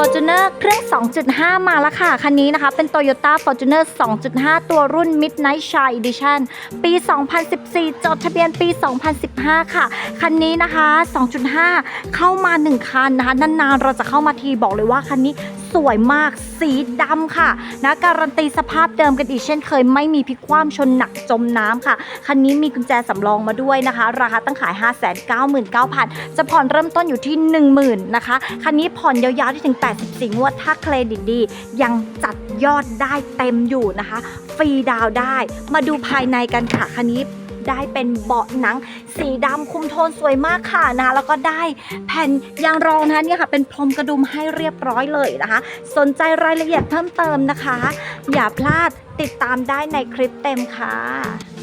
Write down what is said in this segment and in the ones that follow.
Fortuner เครื่อง 2.5 มาแล้วค่ะ คันนี้นะคะ เป็น Toyota Fortuner 2.5 ตัวรุ่น Midnight Shine Edition ปี 2014 จดทะเบียนปี 2015 ค่ะ คันนี้นะคะ 2.5 เข้ามา 1 คันนะคะ นานๆ เราจะเข้ามาทีบอกเลยว่าคันนี้ สวยมากสีดำค่ะนะการันตีสภาพเดิมกันอีกเช่นเคยไม่มีพลิกคว่ำชนหนักจมน้ำค่ะ คันนี้มีกุญแจสำรองมาด้วยนะคะ ราคาตั้งขาย 599,000 จะผ่อนเริ่มต้นอยู่ที่ 10,000นะคะ คันนี้ผ่อนยาวๆที่ถึง 84 งวด ถ้าเครดิตดี ยังจัดยอดได้เต็มอยู่นะคะ ฟรีดาวได้ มาดูภายในกันค่ะคันนี้ ได้เป็นเบาะหนัง สีดำคุมโทนสวยมากค่ะนะแล้วก็ได้แผ่นยางรองนะคะเนี่ยค่ะ เป็นพรมกระดุมให้เรียบร้อยเลยนะคะ สนใจรายละเอียดเพิ่มเติมนะคะ อย่าพลาดติดตามได้ในคลิปเต็มค่ะ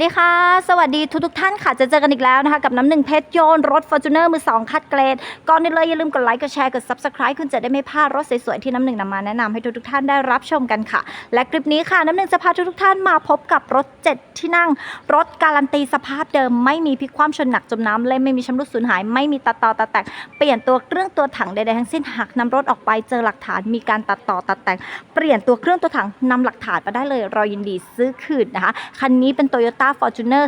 ดีค่ะ สวัสดีทุกทุกท่านค่ะ จะเจอกันอีกแล้วนะคะกับน้ำหนึ่งเพชรโยน รถ f o r t u n e r มือ2คัดเกรด ก่อนอื่นเลยอย่าลืมกดไลค์กดแชร์กด Subscribe คุณจะได้ไม่พลาดรถสวยๆที่น้ำหนึ่งนำมาแนะนำให้ทุกทุกท่านได้รับชมกันค่ะ และคลิปนี้ค่ะน้ำหนึ่งจะพาทุกทุกท่านมาพบกับรถ 7 ที่นั่ง รถการันตีสภาพเดิม ไม่มีพลิกคว่ำชนหนักจมน้ำเล่มไม่มีชำรุดสูญหาย ไม่มีตัดต่อตัดแต่งเปลี่ยนตัวเครื่องตัวถังใดๆทั้งสิ้นหากนำรถออกไปเจอหลักฐานมีการตัดต่อตัดแต่งเปลี่ยนตัวเครื่องตัวถังนำหลักฐานมาได้เลยเรายินดีซื้อคืนนะคะคันนี้เป็น Toyota Fortuner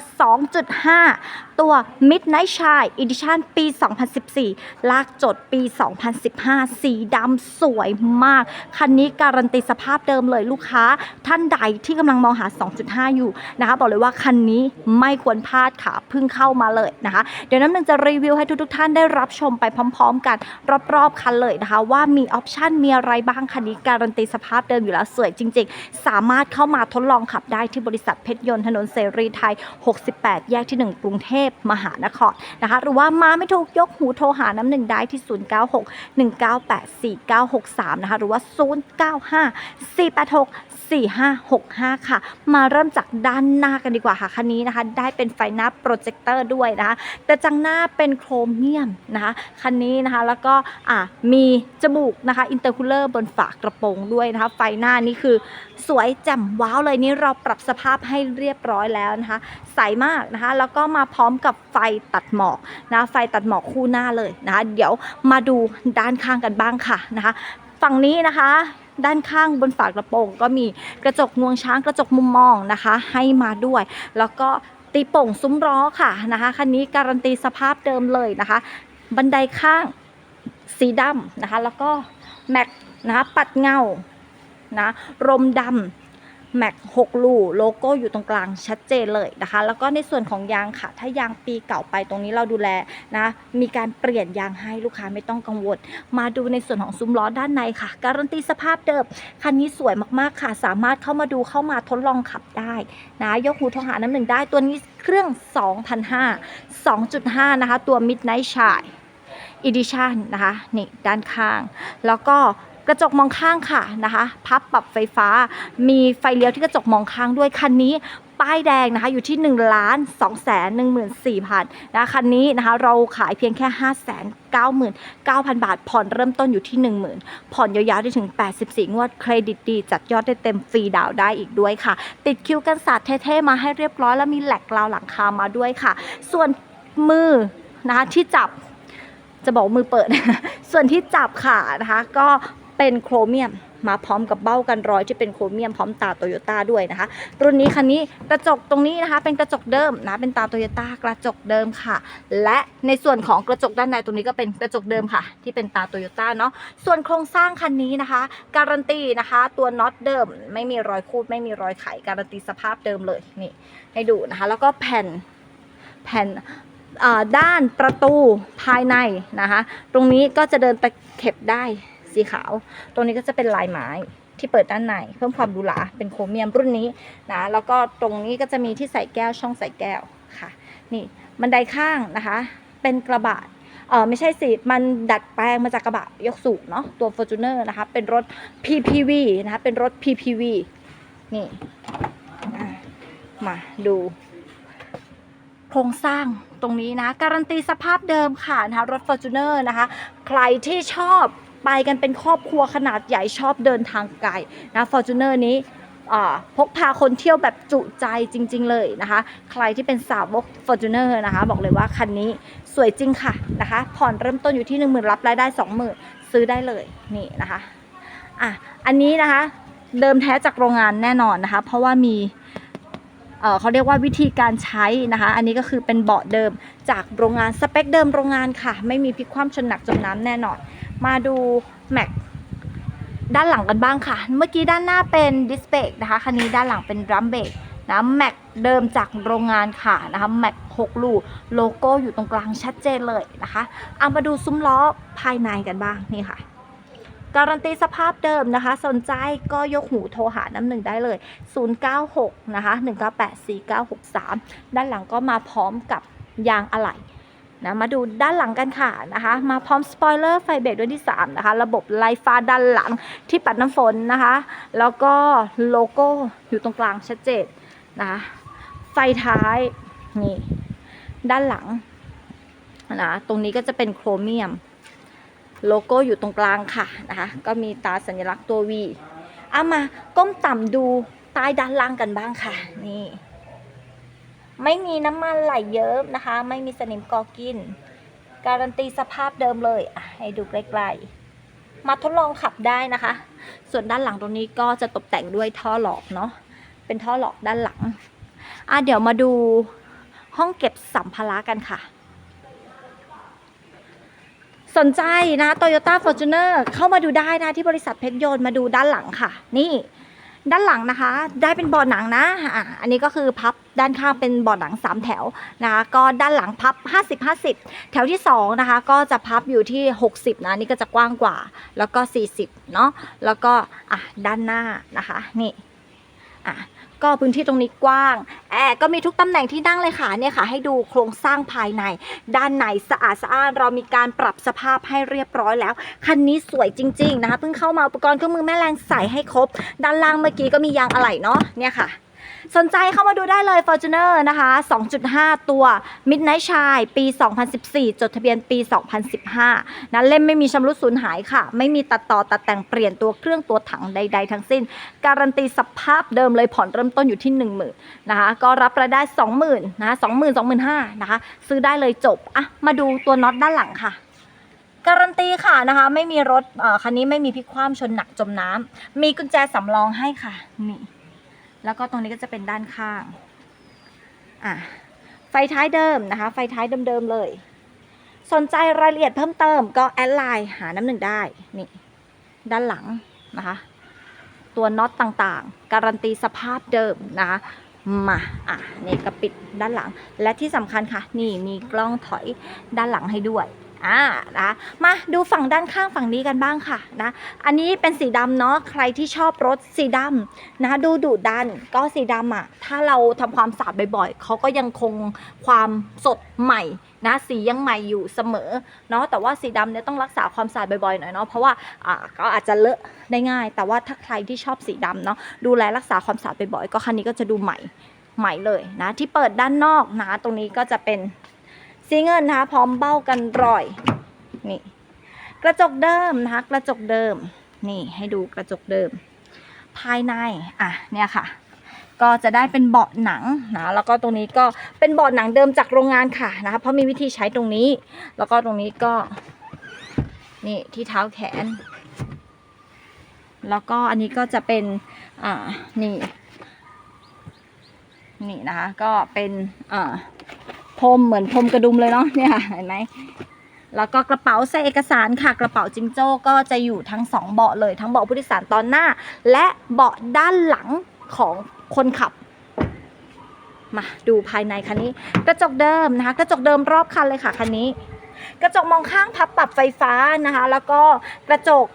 2.5 ตัว Midnight Shine Edition ปี 2014 ลากจดปี 2015 สีดำสวยมาก คันนี้การันตีสภาพเดิมเลยลูกค้าท่านใดที่กำลังมองหา 2.5 อยู่นะคะ บอกเลยว่าคันนี้ไม่ควรพลาดค่ะเพิ่งเข้ามาเลยนะคะ เดี๋ยวน้ำหนึ่งจะรีวิวให้ทุกๆท่านได้รับชมไปพร้อม ๆ กันรอบๆคันเลยนะคะ ว่ามีออปชันมีอะไรบ้างคันนี้การันตีสภาพเดิมอยู่แล้วสวยจริง ๆ สามารถเข้ามาทดลองขับได้ที่บริษัทเพชรยนต์ถนนเสรีไทย 68 แยกที่ 1 กรุงเทพมหานครนะคะ หรือว่ามาไม่ถูกยกหูโทรหาน้ำหนึ่งได้ที่ 096 198 4963 นะคะ หรือว่า 095 486 4565 ค่ะ มาเริ่มจากด้านหน้ากันดีกว่าค่ะคันนี้นะคะ ได้เป็นไฟหน้าโปรเจคเตอร์ด้วยนะคะแต่จังหน้าเป็นโครเมียมนะคะคันนี้นะคะแล้วก็อะมีจมูกนะคะอินเตอร์คูลเลอร์บนฝากระโปรงด้วยนะคะ ไฟหน้านี่คือสวยแจ่มว้าวเลยนี่เราปรับสภาพให้เรียบร้อยแล้วนะคะ ใสมากนะคะ แล้วก็มาพร้อมกับไฟตัดหมอกนะไฟตัดหมอกคู่หน้าเลยนะคะ เดี๋ยวมาดูด้านข้างกันบ้างค่ะนะคะ ฝั่งนี้นะคะ ด้านข้างบนฝากระโปรง ก็มีกระจกงวงช้างกระจกมุมมองนะคะ ให้มาด้วย แล้วก็ตีโป่งซุ้มล้อค่ะนะคะคันนี้การันตีสภาพเดิมเลยนะคะ บันไดข้างสีดำนะคะ แล้วก็แม็กนะคะปัดเงานะรมดำ แม็ก6ลูโลโก้อยู่ตรงกลางชัดเจนเลยนะคะ แล้วก็ในส่วนของยางค่ะ ถ้ายางปีเก่าไปตรงนี้เราดูแลนะ มีการเปลี่ยนยางให้ลูกค้าไม่ต้องกังวล มาดูในส่วนของซุ้มล้อด้านในค่ะ การันตีสภาพเดิม คันนี้สวยมากๆค่ะ สามารถเข้ามาดูเข้ามาทดลองขับได้นะ ยกหูโทรหาน้ำหนึ่งได้ ตัวนี้เครื่อง2,500 2.5 นะคะ ตัว Midnight Shine Edition นะคะ นี่ด้านข้าง แล้วก็ กระจกมองข้างค่ะนะคะพับปรับไฟฟ้า มีไฟเลี้ยวที่กระจกมองข้างด้วยคันนี้ป้ายแดงนะคะอยู่ที่1ล้าน2แสน14,000นะคันนี้นะคะเราขายเพียงแค่ 5 9 9 0 0 0 บาท ผ่อนเริ่มต้นอยู่ที่ 10,000 ผ่อนยาวๆได้ถึง 84 งวดเครดิตดี จัดยอดได้เต็มฟรีดาวน์ได้อีกด้วยค่ะ ติดคิวกันศาสตร์เท่ๆ มาให้เรียบร้อยแล้วมีแหลกราวหลังคามาด้วยค่ะ ส่วนมือนะคะที่จับจะบอกมือเปิด ส่วนที่จับขานะคะ ก็ เป็นโครเมียมมาพร้อมกับเบ้ากันรอยที่เป็นโครเมียมพร้อมตาโตโยต้าด้วยนะคะ รุ่นนี้คันนี้กระจกตรงนี้นะคะ เป็นกระจกเดิมนะเป็นตาโตโยต้ากระจกเดิมค่ะ และในส่วนของกระจกด้านในตรงนี้ก็เป็นกระจกเดิมค่ะ ที่เป็นตาโตโยต้าเนาะส่วนโครงสร้างคันนี้นะคะ การันตีนะคะ ตัวน็อตเดิมไม่มีรอยคูดไม่มีรอยไขการันตีสภาพเดิมเลยนี่ให้ดูนะคะ แล้วก็แผ่นแผ่นด้านประตูภายในนะคะ ตรงนี้ก็จะเดินไปเข็บได้ สีขาวตรงนี้ก็จะเป็นลายไม้ที่เปิดด้านใน เพิ่มความหรูหราเป็นโครเมียมรุ่นนี้นะแล้วก็ตรงนี้ก็จะมีที่ใส่แก้วช่องใส่แก้วค่ะ นี่บันไดข้างนะคะ เป็นกระบะเออไม่ใช่สิ มันดัดแปลงมาจากกระบะยกสูงเนาะตัว Fortuner นะคะ เป็นรถ PPV นะคะ เป็นรถ PPV นี่อ่มาดูโครงสร้างตรงนี้นะ การันตีสภาพเดิมค่ะนะคะรถ Fortuner นะคะ ใครที่ชอบ ไปกันเป็นครอบครัวขนาดใหญ่ชอบเดินทางไกลนะ Fortuner นี้พกพาคนเที่ยวแบบจุใจจริง ๆ เลยนะคะ ใครที่เป็นสาวก Fortuner นะคะ บอกเลยว่าคันนี้สวยจริงค่ะนะคะ ผ่อนเริ่มต้นอยู่ที่ 10,000 รับรายได้ 20,000 ซื้อได้เลยนี่นะคะอะอันนี้นะคะเดิมแท้จากโรงงานแน่นอนนะคะ เพราะว่ามีเขาเรียกว่าวิธีการใช้นะคะ อันนี้ก็คือเป็นเบาะเดิมจากโรงงานสเปคเดิมโรงงานค่ะ ไม่มีพลิกคว่ำชนหนักจมน้ำแน่นอน มาดูแม็กด้านหลังกันบ้างค่ะ เมื่อกี้ด้านหน้าเป็นดิสเบรกนะคะ คันนี้ด้านหลังเป็นดรัมเบรกนะแม็กเดิมจากโรงงานค่ะนะคะแม็ก6ลูกโลโก้อยู่ตรงกลางชัดเจนเลยนะคะเอามาดูซุ้มล้อภายในกันบ้างนี่ค่ะ การันตีสภาพเดิมนะคะ สนใจก็ยกหูโทรหาน้ำหนึ่งได้เลย 096 นะคะ 1984963 ด้านหลังก็มาพร้อมกับยางอะไหล่ นะมาดูด้านหลังกันค่ะนะคะมาพร้อมสปอยเลอร์ไฟเบรกด้วยที่ 3 นะคะ ระบบไลฟ้าด้านหลังที่ปัดน้ำฝนนะคะ แล้วก็โลโก้อยู่ตรงกลางชัดเจนนะคะไฟท้ายนี่ด้านหลังนะตรงนี้ก็จะเป็นโครเมียม โลโก้อยู่ตรงกลางค่ะนะคะก็มีตาสัญลักษณ์ตัว V เอามาก้มต่ำดูใต้ด้านล่างกันบ้างค่ะ นี่ ไม่มีน้ำมันไหลเยิ้มนะคะ ไม่มีสนิมกอกิน การันตีสภาพเดิมเลยให้ดูใกลๆ มาทดลองขับได้นะคะ ส่วนด้านหลังตรงนี้ก็จะตกแต่งด้วยท่อหลอกเนาะเป็นท่อหลอกด้านหลังอะเดี๋ยวมาดูห้องเก็บสัมภาระกันค่ะ สนใจนะ Toyota Fortuner เข้ามาดูได้นะที่บริษัทเพชรยนต์มาดูด้านหลังค่ะ นี่ ด้านหลังนะคะ ได้เป็นบาะหนังนะอะอันนี้ก็คือพับด้านข้างเป็นบาะหนัง 3 แถวนะคะก็ด้านหลังพับ 50 50 แถวที่2นะคะก็จะพับอยู่ที่ 60นะนี่ก็จะกว้างกว่า แล้วก็ 40เนาะแล้วก็อะด้านหน้านะคะนี่ อะก็พื้นที่ตรงนี้กว้างแอร์ก็มีทุกตำแหน่งที่นั่งเลยค่ะเนี่ยค่ะ ให้ดูโครงสร้างภายใน ด้านในสะอาดสะอ้านเรามีการปรับสภาพให้เรียบร้อยแล้ว คันนี้สวยจริง ๆ นะคะเพิ่งเข้ามาอุปกรณ์เครื่องมือแม่แรงใส่ให้ครบ ด้านล่างเมื่อกี้ก็มียางอะไหล่เนาะเนี่ยค่ะ สนใจเข้ามาดูได้เลย Fortuner นะคะ 2.5 ตัว Midnight Shine ปี 2014 จดทะเบียนปี 2015 นะเล่มไม่มีชำรุดสูญหายค่ะ ไม่มีตัดต่อตัดแต่งเปลี่ยนตัวเครื่องตัวถังใด ๆ ทั้งสิ้น การันตีสภาพเดิมเลยผ่อนเริ่มต้นอยู่ที่ 10,000 นะคะ ก็รับรายได้ 20,000นะคะ20,000 25,000นะคะ ซื้อได้เลยจบ อะ มาดูตัวน็อตด้านหลังค่ะการันตีค่ะนะคะไม่มีรถเอ่อคันนี้ไม่มีพลิกคว่ำชนหนักจมน้ำมีกุญแจสำรองให้ค่ะนี่ แล้วก็ตรงนี้ก็จะเป็นด้านข้างอะไฟท้ายเดิมนะคะ ไฟท้ายเดิมๆเลย สนใจรายละเอียดเพิ่มเติมก็แอดไลน์หาน้ำหนึ่งได้ นี่ ด้านหลังนะคะ ตัวน็อตต่างๆ การันตีสภาพเดิมนะคะมาอะนี่ก็ปิดด้านหลัง และที่สำคัญค่ะ นี่มีกล้องถอยด้านหลังให้ด้วย อ่านะมาดูฝั่งด้านข้างฝั่งนี้กันบ้างค่ะนะอันนี้เป็นสีดำเนาะใครที่ชอบรถสีดำนะดูดุดันก็สีดำอะถ้าเราทำความสะอาดบ่อยๆเขาก็ยังคงความสดใหม่นะสียังใหม่อยู่เสมอเนาะแต่ว่าสีดำเนี่ยต้องรักษาความสะอาดบ่อยๆหน่อยเนาะเพราะว่าอ่าก็อาจจะเลอะได้ง่าย แต่ว่าถ้าใครที่ชอบสีดำเนาะดูแลรักษาความสะอาดบ่อยๆก็คันนี้ก็จะดูใหม่ใหม่เลยนะที่เปิดด้านนอกนะตรงนี้ก็จะเป็น สีเงินนะคะพร้อมเบ้ากันรอย นี่ กระจกเดิมนะคะกระจกเดิม นี่ให้ดูกระจกเดิม ภายในอะเนี่ยค่ะ ก็จะได้เป็นเบาะหนังนะแล้วก็ตรงนี้ก็เป็นเบาะหนังเดิมจากโรงงานค่ะนะคะเพราะมีวิธีใช้ตรงนี้ แล้วก็ตรงนี้ก็นี่ที่เท้าแขน แล้วก็อันนี้ก็จะเป็นอ่านี่นี่นะคะก็เป็นอ่า พรมเหมือนพรมกระดุมเลยเนาะเนี่ยค่ะเห็นไหมแล้วก็กระเป๋าใส่เอกสารค่ะ กระเป๋าจิงโจ้ก็จะอยู่ทั้งสองเบาะเลย ทั้งเบาะผู้โดยสารตอนหน้า และเบาะด้านหลังของคนขับ มาดูภายในคันนี้ กระจกเดิมนะคะ กระจกเดิมรอบคันเลยค่ะคันนี้ กระจกมองข้างพับปรับไฟฟ้านะคะ แล้วก็กระจก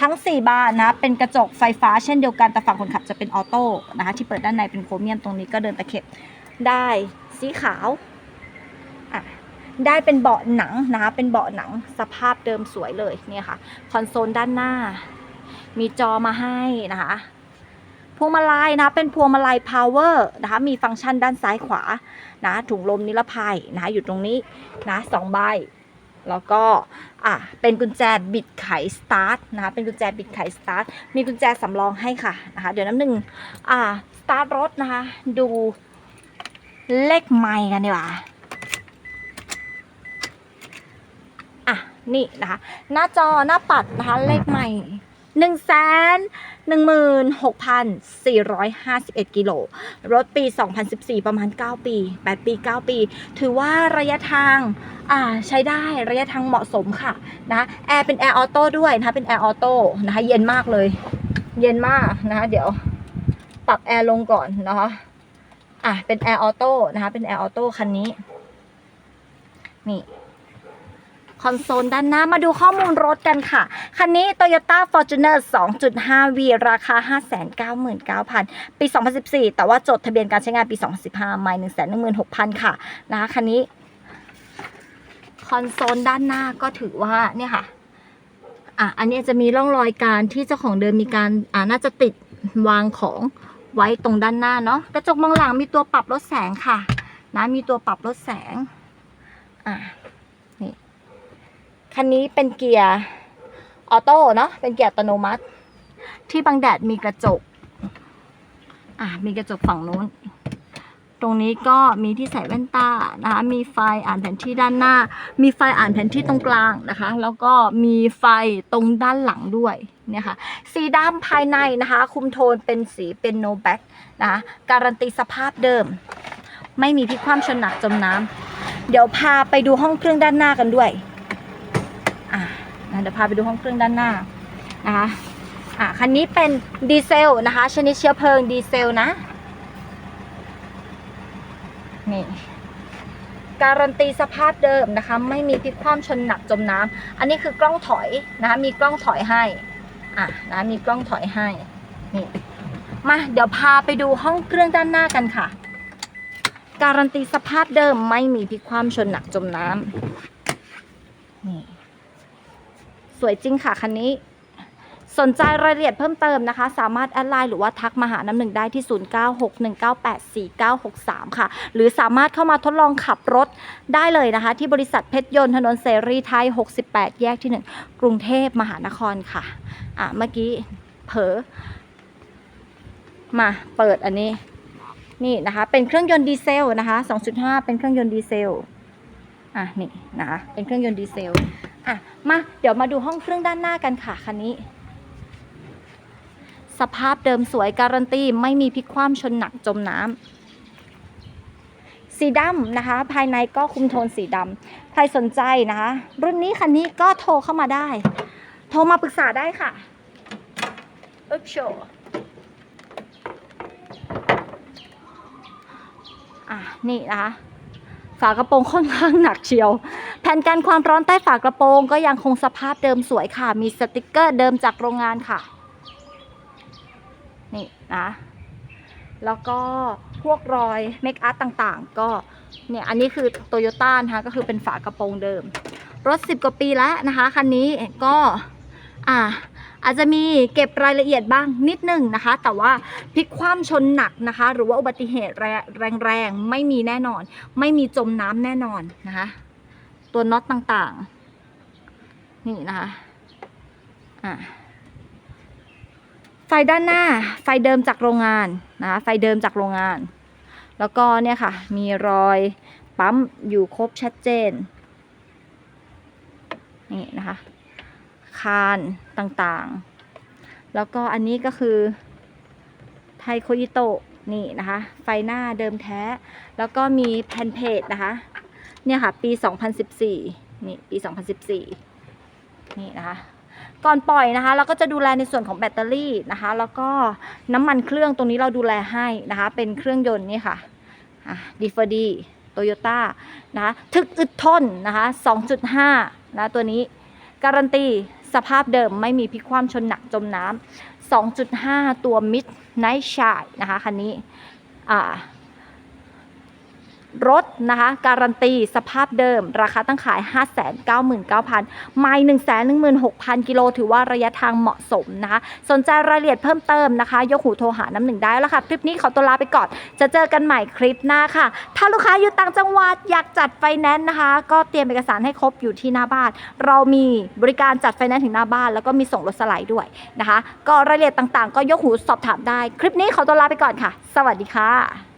ทั้ง 4 บานนะ เป็นกระจกไฟฟ้าเช่นเดียวกันแต่ฝั่งคนขับจะเป็นออโต้นะคะที่เปิดด้านในเป็นโครเมียมตรงนี้ก็เดินตะเข็บ ได้สีขาวอะได้เป็นเบาะหนังนะคะเป็นเบาะหนังสภาพเดิมสวยเลยเนี่ยค่ะคอนโซลด้านหน้า มีจอมาให้นะคะพวงมาลัยนะเป็นพวงมาลัย power นะคะมีฟังก์ชันด้านซ้ายขวานะถุงลมนิรภัยนะะอยู่ตรงนี้นะสองใบแล้วก็อะเป็นกุญแจบิดไขสตาร์ทนะคะเป็นกุญแจบิดไขสตาร์ทมีกุญแจสำรองให้ค่ะนะคะเดี๋ยวน้ำหนึ่งอ่าสตาร์ทรถนะคะดู เลขไมล์กันดีกว่าอะ นี่นะคะ หน้าจอหน้าปัดนะคะ เลขใหม่หนึ่งแสนหนึ่งหมื่นหกพันสี่ร้อยห้าสิบเอ็ดกิโล รถปี 2014 ประมาณ 9 ปี 8 ปี 9 ปี ถือว่าระยะทางอ่าใช้ได้ระยะทางเหมาะสมค่ะนะแอร์เป็นแอร์ออโต้ด้วยนะคะเป็นแอร์ออโต้นะคะเย็นมากเลย เย็นมากนะคะเดี๋ยวปรับแอร์ลงก่อนนะคะ อะ เป็นแอร์ออโต้นะคะ เป็นแอร์ออโต้คันนี้ นี่ คอนโซลด้านหน้า มาดูข้อมูลรถกันค่ะ คันนี้ Toyota Fortuner 2.5V ราคา 599,000 ปี 2014 แต่ว่าจดทะเบียนการใช้งานปี 2015ไม่116,000 ค่ะ นะคะคันนี้ คอนโซลด้านหน้าก็ถือว่าเนี่ยค่ะอะ อันนี้จะมีร่องรอยการที่เจ้าของเดิมมีการอ่าน่าจะติดวางของ ไว้ตรงด้านหน้าเนาะกระจกมองหลังมีตัวปรับลดแสงค่ะนะมีตัวปรับลดแสงอะนี่คันนี้เป็นเกียร์ออโต้เนาะเป็นเกียร์อัตโนมัติ ที่บังแดดมีกระจกอะมีกระจกฝั่งนู้น ตรงนี้ก็มีที่ใส่แว่นตานะคะมีไฟอ่านแผนที่ด้านหน้า มีไฟอ่านแผนที่ตรงกลางนะคะ แล้วก็มีไฟตรงด้านหลังด้วย เนี่ยค่ะสีดำภายในนะคะ คุมโทนเป็นสีเป็นโนแบ็กนะการันตีสภาพเดิม ไม่มีพิคว่ำชนหนักจมน้ำเดี๋ยวพาไปดูห้องเครื่องด้านหน้ากันด้วยอะนะเดี๋ยวพาไปดูห้องเครื่องด้านหน้านะคะอะคันนี้เป็นดีเซลนะคะ ชนิดเชื้อเพลิงดีเซลนะนี่การันตีสภาพเดิมนะคะ ไม่มีพลิกคว่ำชนหนักจมน้ำอันนี้คือกล้องถอยนะคะมีกล้องถอยให้ อะนะมีกล้องถอยให้นี่มาเดี๋ยวพาไปดูห้องเครื่องด้านหน้ากันค่ะ การันตีสภาพเดิมไม่มีพิความชนหนักจมน้ำนี่สวยจริงค่ะคันนี้ สนใจรายละเอียดเพิ่มเติมนะคะ สามารถแอดไลน์หรือว่าทักมาหาน้ำหนึ่งได้ที่ 0961984963 ค่ะ หรือสามารถเข้ามาทดลองขับรถได้เลยนะคะ ที่บริษัทเพชรยนต์ถนนเสรีไทย 68 แยกที่ 1 กรุงเทพมหานครค่ะ อะ เมื่อกี้เผลอมาเปิดอันนี้ นี่นะคะ เป็นเครื่องยนต์ดีเซลนะคะ 2.5 เป็นเครื่องยนต์ดีเซลอะนี่นะคะเป็นเครื่องยนต์ดีเซลอะมาเดี๋ยวมาดูห้องเครื่องด้านหน้ากันค่ะคันนี้ ภาพเดิมสวยการันตีไม่มีพลิกคว่ำชนหนักจมน้ำสีดำนะคะ ภายในก็คุมโทนสีดำใครสนใจนะคะ รุ่นนี้คันนี้ก็โทรเข้ามาได้ โทรมาปรึกษาได้ค่ะอึ๊บโชว์อะนี่นะคะฝากระโปรงค่อนข้างหนักเชียว แผ่นกันความร้อนใต้ฝากระโปรงก็ยังคงสภาพเดิมสวยค่ะ มีสติกเกอร์เดิมจากโรงงานค่ะ นี่นะ แล้วก็พวกรอยเมคอัพต่างๆ ก็เนี่ยอันนี้คือโตโยต้านะคะก็คือเป็นฝากระโปรงเดิม รถ 10 กว่าปีแล้วนะคะคันนี้ก็อ่าอาจจะมีเก็บรายละเอียดบ้างนิดหนึ่งนะคะ แต่ว่าพลิกคว่ำชนหนักนะคะ หรือว่าอุบัติเหตุแรงๆ ไม่มีแน่นอน ไม่มีจมน้ำแน่นอนนะคะ ตัวน็อตต่างๆ นี่นะคะอ่า ไฟด้านหน้าไฟเดิมจากโรงงานนะไฟเดิมจากโรงงาน แล้วก็เนี่ยค่ะ มีรอยปั๊มอยู่ครบชัดเจนนี่นะคะ คานต่างๆ แล้วก็อันนี้ก็คือ ไทโคอิโตะนี่นะคะ ไฟหน้าเดิมแท้ แล้วก็มีแผ่นเพจนะคะ เนี่ยค่ะ ปี 2014 นี่ ปี 2014 นี่นะคะ ก่อนปล่อยนะคะ เราก็จะดูแลในส่วนของแบตเตอรี่นะคะ แล้วก็น้ำมันเครื่องตรงนี้เราดูแลให้นะคะ เป็นเครื่องยนต์นี่ค่ะดีฟอดีโตโยต้านะคะทึกอึดทนนะคะ 2.5 นะตัวนี้ การันตีสภาพเดิมไม่มีพลิกคว่ำชนหนักจมน้ำ2.5 ตัวมิดไนท์ชายนะคะคันนี้อ่า รถนะคะการันตีสภาพเดิม ราคาตั้งขาย 599,000 ไม่116,000 กิโล ถือว่าระยะทางเหมาะสมนะคะ สนใจรายละเอียดเพิ่มเติมนะคะ ยกหูโทรหาน้ำหนึ่งได้แล้วค่ะ คลิปนี้ขอตัวลาไปก่อน จะเจอกันใหม่คลิปหน้าค่ะ ถ้าลูกค้าอยู่ต่างจังหวัดอยากจัดไฟแนนซ์นะคะ ก็เตรียมเอกสารให้ครบอยู่ที่หน้าบ้าน เรามีบริการจัดไฟแนนซ์ถึงหน้าบ้าน แล้วก็มีส่งรถสไลด์ด้วยนะคะ ก็รายละเอียดต่างๆ ก็ยกหูสอบถามได้ คลิปนี้ขอตัวลาไปก่อนค่ะ สวัสดีค่ะ